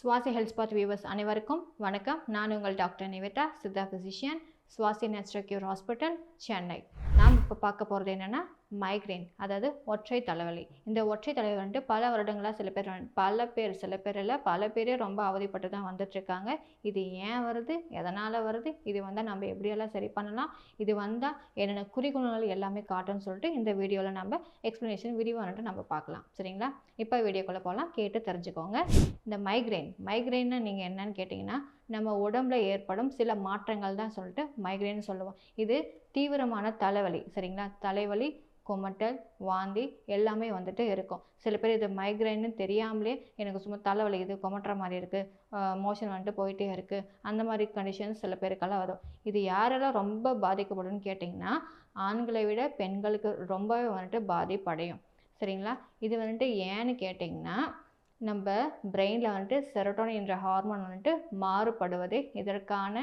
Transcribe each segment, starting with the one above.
சுவாசி health spot viewers அனைவருக்கும் வணக்கம். நான் உங்கள் doctor Nivetha Siddha physician Swasi natural cure hospital Chennai. நாம் இப்போ பார்க்க போகிறது என்னென்னா மைக்ரைன் அதாவது ஒற்றை தலைவலி. இந்த ஒற்றை தலைவலி வந்துட்டு பல வருடங்களாக சில பேர் வந்து- பல பேர் சில பேர் இல்லை பல பேரே ரொம்ப அவதிப்பட்டு தான் வந்துட்டுருக்காங்க இது ஏன் வருது? எதனால் வருது? இது வந்தால் நம்ம எப்படியெல்லாம் சரி பண்ணலாம்? இது வந்தால் என்னென்ன குறிக்கோள்கள் எல்லாமே காட்டும்னு சொல்லிட்டு இந்த வீடியோவில் நம்ம எக்ஸ்ப்ளனேஷன் விரிவானட்டு நம்ம பார்க்கலாம். சரிங்களா? இப்போ வீடியோக்குள்ளே போகலாம் கேட்டு தெரிஞ்சுக்கோங்க. இந்த மைக்ரைன் மைக்ரைன்னு நீங்கள் என்னன்னு கேட்டிங்கன்னா நம்ம உடம்புல ஏற்படும் சில மாற்றங்கள் தான் சொல்லிட்டு மைக்ரைன் சொல்லுவோம். இது தீவிரமான தலைவலி சரிங்களா? தலைவலி குமட்டல் வாந்தி எல்லாமே வந்துட்டு இருக்கும். சில பேர் இது மைக்ரைன்னு தெரியாமலே எனக்கு சும்மா தலைவலி இது குமட்டுற மாதிரி இருக்குது மோஷன் வந்துட்டு போயிட்டே இருக்குது அந்த மாதிரி கண்டிஷன்ஸ் சில பேருக்கெல்லாம் வரும். இது யாரெல்லாம் ரொம்ப பாதிக்கப்படும்னு கேட்டிங்கன்னா ஆண்களை விட பெண்களுக்கு ரொம்பவே வந்துட்டு பாதிப்படையும். சரிங்களா? இது வந்துட்டு ஏன்னு கேட்டிங்கன்னா நம்ம பிரெயினில் வந்துட்டு செரோட்டோனின் என்ற ஹார்மோன் வந்துட்டு மாறுபடுவதே இதற்கான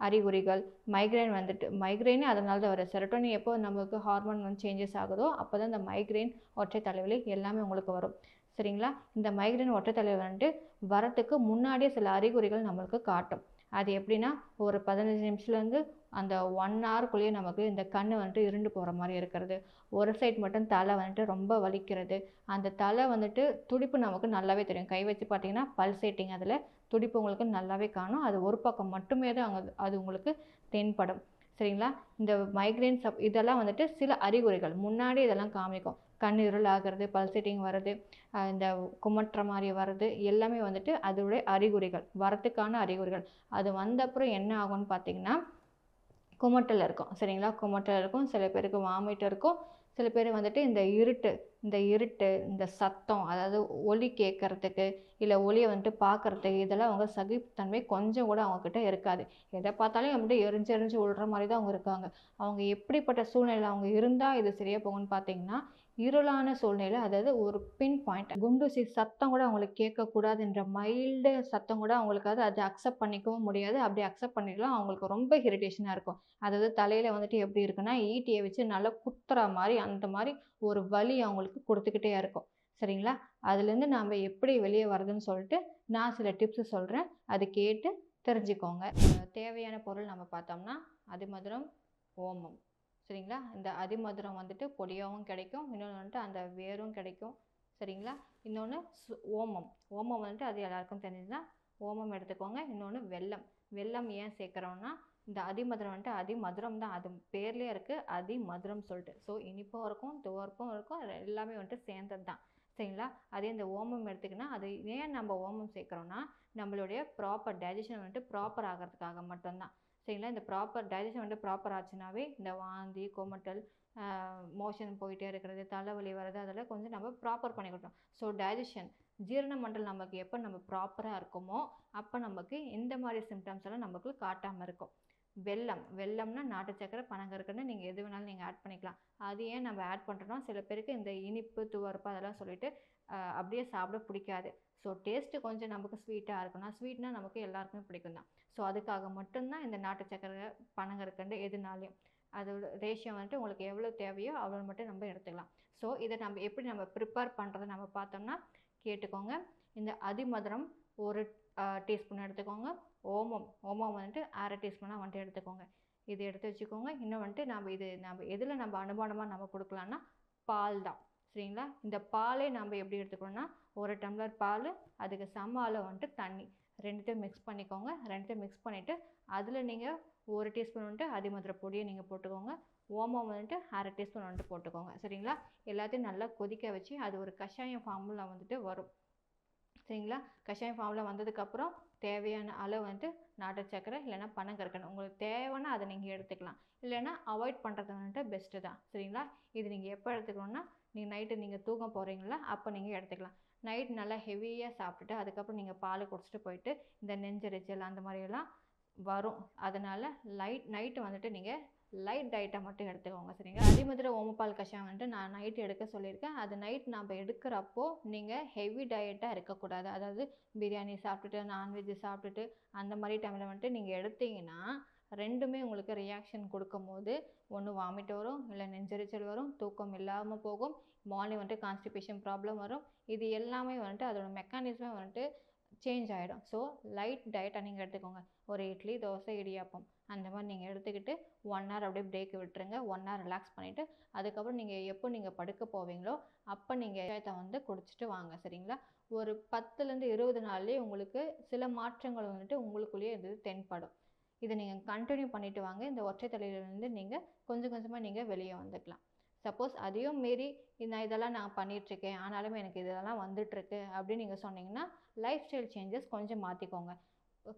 அறிகுறிகள். மைக்ரைன் வந்துட்டு மைக்ரைனே அதனால தான் வரும். செரட்டோனி எப்போ நமக்கு ஹார்மோன் வந்து சேஞ்சஸ் ஆகுதோ அப்போ தான் இந்த மைக்ரைன் ஒற்றை தலைவலி எல்லாமே உங்களுக்கு வரும். சரிங்களா? இந்த மைக்ரைன் ஒற்றை தலைவலி வந்துட்டு வரத்துக்கு முன்னாடியே சில அறிகுறிகள் நம்மளுக்கு காட்டும். அது எப்படின்னா ஒரு பதினஞ்சு நிமிஷத்துலேருந்து அந்த ஒன் ஹவர்க்குள்ளேயே நமக்கு இந்த கண் வந்துட்டு இருண்டு போகிற மாதிரி இருக்கிறது. ஒரு சைட் மட்டும் தலை வந்துட்டு ரொம்ப வலிக்கிறது. அந்த தலை வந்துட்டு துடிப்பு நமக்கு நல்லாவே தெரியும். கை வச்சு பார்த்தீங்கன்னா பல்சேட்டிங் அதில் துடிப்பு உங்களுக்கு நல்லாவே காணும். அது ஒரு பக்கம் மட்டுமே தான் அங்கே அது உங்களுக்கு தென்படும். சரிங்களா? இந்த மைக்ரைன் சப் இதெல்லாம் வந்துட்டு சில அறிகுறிகள். முன்னாடி இதெல்லாம் காமிக்கும். கண் இருள் ஆகிறது பல்சேட்டிங் வர்றது இந்த குமட்டுற மாதிரி வர்றது எல்லாமே வந்துட்டு அதோடைய அறிகுறிகள் வரத்துக்கான அறிகுறிகள். அது வந்த அப்புறம் என்ன ஆகும்னு பார்த்தீங்கன்னா குமட்டல் இருக்கும். சரிங்களா? குமட்டல் இருக்கும். சில பேருக்கு வாமிட் இருக்கும். சில பேர் வந்துட்டு இந்த இருட்டு இந்த இருட்டு இந்த சத்தம் அதாவது ஒலி கேட்குறதுக்கு இல்லை ஒலியை வந்துட்டு பார்க்கறதுக்கு இதெல்லாம் அவங்க சகிப்புத்தன்மை கொஞ்சம் கூட அவங்கக்கிட்ட இருக்காது. எதை பார்த்தாலும் அப்படியே எரிஞ்சு எரிஞ்சு விழுற மாதிரி தான் அவங்க இருக்காங்க. அவங்க எப்படிப்பட்ட சூழ்நிலை அவங்க இருந்தால் இது சரியாக போகும்னு பார்த்தீங்கன்னா இருளான சூழ்நிலை அதாவது ஒரு பின் பாயிண்ட் குண்டூசி சத்தம் கூட அவங்களுக்கு கேட்கக்கூடாதுன்ற மைல்டு சத்தம் கூட அவங்களுக்கு அது அதை அக்செப்ட் பண்ணிக்கவும் முடியாது. அப்படி அக்செப்ட் பண்ணிக்கலாம் அவங்களுக்கு ரொம்ப இரிட்டேஷனாக இருக்கும். அதாவது தலையில் வந்துட்டு எப்படி இருக்குன்னா ஈட்டியை வச்சு நல்லா குத்துற மாதிரி அந்த மாதிரி ஒரு வலி அவங்களுக்கு கொடுத்துக்கிட்டே இருக்கும். சரிங்களா? அதுலேருந்து நாம் எப்படி வெளியே வரதுன்னு சொல்லிட்டு நான் சில டிப்ஸ் சொல்கிறேன் அது கேட்டு தெரிஞ்சுக்கோங்க. தேவையான பொருள் நம்ம பார்த்தோம்னா அது மதுரம் ஓமம். சரிங்களா? இந்த அதிமதுரம் வந்துட்டு பொடியாகவும் கிடைக்கும். இன்னொன்று வந்துட்டு அந்த வேரும் கிடைக்கும். சரிங்களா? இன்னொன்று ஓமம். ஓமம் வந்துட்டு அது எல்லாருக்கும் தெரிஞ்சதுதான் ஓமம் எடுத்துக்கோங்க. இன்னொன்று வெல்லம். வெல்லம் ஏன் சேர்க்குறோன்னா இந்த அதிமதுரம் வந்துட்டு அதிமதுரம் தான். அது பேர்லேயே இருக்குது அதிமதுரம் சொல்லிட்டு. ஸோ இனிப்பும் இருக்கும் துவர்ப்பும் இருக்கும். எல்லாமே வந்துட்டு சேர்ந்தது தான். சரிங்களா? அதே இந்த ஓமம் எடுத்துக்கினா அது ஏன் நம்ம ஓமம் சேர்க்குறோன்னா நம்மளுடைய ப்ராப்பர் டைஜஷன் வந்துட்டு ப்ராப்பர் ஆகிறதுக்காக மட்டும்தான். சரிங்களா? இந்த ப்ராப்பர் டைஜஷன் வந்து ப்ராப்பர் ஆச்சுனாவே இந்த வாந்தி கொமட்டல் மோஷன் போயிட்டே இருக்கிறது தலைவலி வர்றது அதெல்லாம் கொஞ்சம் நம்ம ப்ராப்பர் பண்ணி கொடுக்கணும் ஸோ டைஜஷன் ஜீரண மண்டல் நமக்கு எப்போ நம்ம ப்ராப்பராக இருக்குமோ அப்போ நமக்கு இந்த மாதிரி சிம்டம்ஸ் எல்லாம் நமக்கு காட்டாமல் இருக்கும். வெல்லம் வெல்லம்னா நாட்டு சக்கரை பனங்கற்கண்டு நீங்கள் எது வேணாலும் நீங்கள் ஆட் பண்ணிக்கலாம். அது ஏன் நம்ம ஆட் பண்ணுறோன்னா சில பேருக்கு இந்த இனிப்பு துவர்ப்பு அதெல்லாம் சொல்லிட்டு அப்படியே சாப்பிட பிடிக்காது. ஸோ டேஸ்ட்டு கொஞ்சம் நமக்கு ஸ்வீட்டாக இருக்கும்னா ஸ்வீட்னா நமக்கு எல்லாருக்குமே பிடிக்கும் தான். ஸோ அதுக்காக மட்டும்தான் இந்த நாட்டு சக்கரை பனங்கற்கண்டு எதுனாலையும். அதோட ரேஷியோ வந்துட்டு உங்களுக்கு எவ்வளோ தேவையோ அவ்வளோ மட்டும் நம்ம எடுத்துக்கலாம். ஸோ இதை நம்ம எப்படி நம்ம ப்ரிப்பேர் பண்ணுறதை நம்ம பார்த்தோம்னா கேட்டுக்கோங்க. இந்த அதிமதுரம் ஒரு டீஸ்பூன் எடுத்துக்கோங்க. ஓமம் ஓமம் வந்துட்டு அரை டீஸ்பூனாக வந்துட்டு எடுத்துக்கோங்க. இது எடுத்து வச்சுக்கோங்க. இன்னும் வந்துட்டு நம்ம இது நம்ம எதில் நம்ம அனுமானமாக நம்ம கொடுக்கலான்னா பால் தான். சரிங்களா? இந்த பாலே நம்ம எப்படி எடுத்துக்கணும்னா ஒரு டம்ளர் பால் அதுக்கு சம அளவு வந்துட்டு தண்ணி. ரெண்டுத்தையும் மிக்ஸ் பண்ணிக்கோங்க. ரெண்டுத்தையும் மிக்ஸ் பண்ணிவிட்டு அதில் நீங்கள் ஒரு டீஸ்பூன் வந்துட்டு அதிமதுர பொடியை நீங்கள் போட்டுக்கோங்க. ஓமம் வந்துட்டு அரை டீஸ்பூன் வந்துட்டு போட்டுக்கோங்க. சரிங்களா? எல்லாத்தையும் நல்லா கொதிக்க வச்சு அது ஒரு கஷாயம் ஃபார்மில் வந்துட்டு வரும். சரிங்களா? கஷாயம் ஃபார்மில் வந்ததுக்கப்புறம் தேவையான அளவு வந்துட்டு நாட்டு சக்கரை இல்லைன்னா பனங்கற்கண்டு. உங்களுக்கு தேவை அதை நீங்கள் எடுத்துக்கலாம். இல்லைன்னா அவாய்ட் பண்ணுறது வந்துட்டு பெஸ்ட்டு தான். சரிங்களா? இது நீங்கள் எப்போ எடுத்துக்கணும்னா நீங்கள் நைட்டு நீங்கள் தூங்க போகிறீங்களா அப்போ நீங்கள் எடுத்துக்கலாம். நைட் நல்லா ஹெவியாக சாப்பிட்டுட்டு அதுக்கப்புறம் நீங்கள் பால் குடிச்சிட்டு போயிட்டு இந்த நெஞ்செரிச்சல் அந்த மாதிரியெல்லாம் வரும். அதனால் லைட் நைட்டு வந்துட்டு நீங்கள் லைட் டயட்டை மட்டும் எடுத்துக்கோங்க. சரிங்களா? அதிமதுர ஓமப்பால் கஷாயம் வந்துட்டு நான் நைட் எடுக்க சொல்லியிருக்கேன். அது நைட் நம்ம எடுக்கிறப்போ நீங்கள் ஹெவி டயட்டாக இருக்கக்கூடாது. அதாவது பிரியாணி சாப்பிட்டுட்டு நான்வெஜ் சாப்பிட்டுட்டு அந்த மாதிரி டைமில் வந்துட்டு நீங்கள் எடுத்தீங்கன்னா ரெண்டுமே உங்களுக்கு ரியாக்ஷன் கொடுக்கும் போது ஒன்று வாமிட் வரும் இல்லை நெஞ்செரிச்சல் வரும் தூக்கம் இல்லாமல் போகும் மார்னிங் வந்துட்டு கான்ஸ்டிபேஷன் ப்ராப்ளம் வரும். இது எல்லாமே வந்துட்டு அதோட மெக்கானிசமே வந்துட்டு சேஞ்ச் ஆகிடும் ஸோ லைட் டயட்டாக நீங்கள் எடுத்துக்கோங்க. ஒரு இட்லி தோசை இடியாப்பம். அந்த மாதிரி நீங்கள் எடுத்துக்கிட்டு ஒன் ஹவர் அப்படியே பிரேக் விட்டுருங்க. ஒன் ஹவர் ரிலாக்ஸ் பண்ணிவிட்டு அதுக்கப்புறம் நீங்கள் எப்போ நீங்கள் படுக்க போவீங்களோ அப்போ நீங்கள் விஷயத்தை வந்து குடிச்சிட்டு வாங்க. சரிங்களா? ஒரு பத்துலேருந்து இருபது நாள்லேயே உங்களுக்கு சில மாற்றங்கள் வந்துட்டு உங்களுக்குள்ளேயே இது தென்படும். இதை நீங்கள் கண்டினியூ பண்ணிட்டு வாங்க. இந்த ஒற்றை தலையிலேருந்து நீங்கள் கொஞ்சம் கொஞ்சமாக நீங்கள் வெளியே வந்துக்கலாம். சப்போஸ் அதையும் மீறி நான் இதெல்லாம் நான் பண்ணிகிட்ருக்கேன் ஆனாலுமே எனக்கு இதெல்லாம் வந்துட்டுருக்கு. அப்படின்னு நீங்கள் சொன்னீங்கன்னா லைஃப் ஸ்டைல் சேஞ்சஸ் கொஞ்சம் மாற்றிக்கோங்க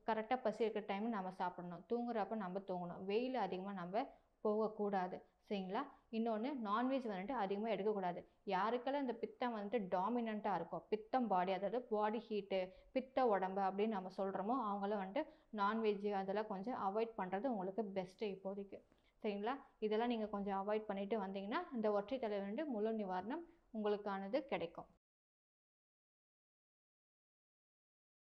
கரெக்டாக பசி இருக்கிற டைம் நம்ம சாப்பிடணும். தூங்குறப்ப நம்ம தூங்கணும். வெயில் அதிகமாக நம்ம போகக்கூடாது. சரிங்களா? இன்னொன்று நான்வெஜ் வந்துட்டு அதிகமாக எடுக்கக்கூடாது. யாருக்கெல்லாம் இந்த பித்தம் வந்துட்டு டாமினண்ட்டாக இருக்கும் பித்தம் பாடி அதாவது பாடி ஹீட்டு பித்த உடம்பு அப்படின்னு நம்ம சொல்கிறோமோ அவங்களாம் வந்துட்டு நான்வெஜ் அதெல்லாம் கொஞ்சம் அவாய்ட் பண்ணுறது உங்களுக்கு பெஸ்ட்டு இப்போதைக்கு. சரிங்களா? இதெல்லாம் நீங்கள் கொஞ்சம் அவாய்ட் பண்ணிவிட்டு வந்தீங்கன்னா இந்த ஒற்றை தலை முழு நிவாரணம் உங்களுக்கானது கிடைக்கும்.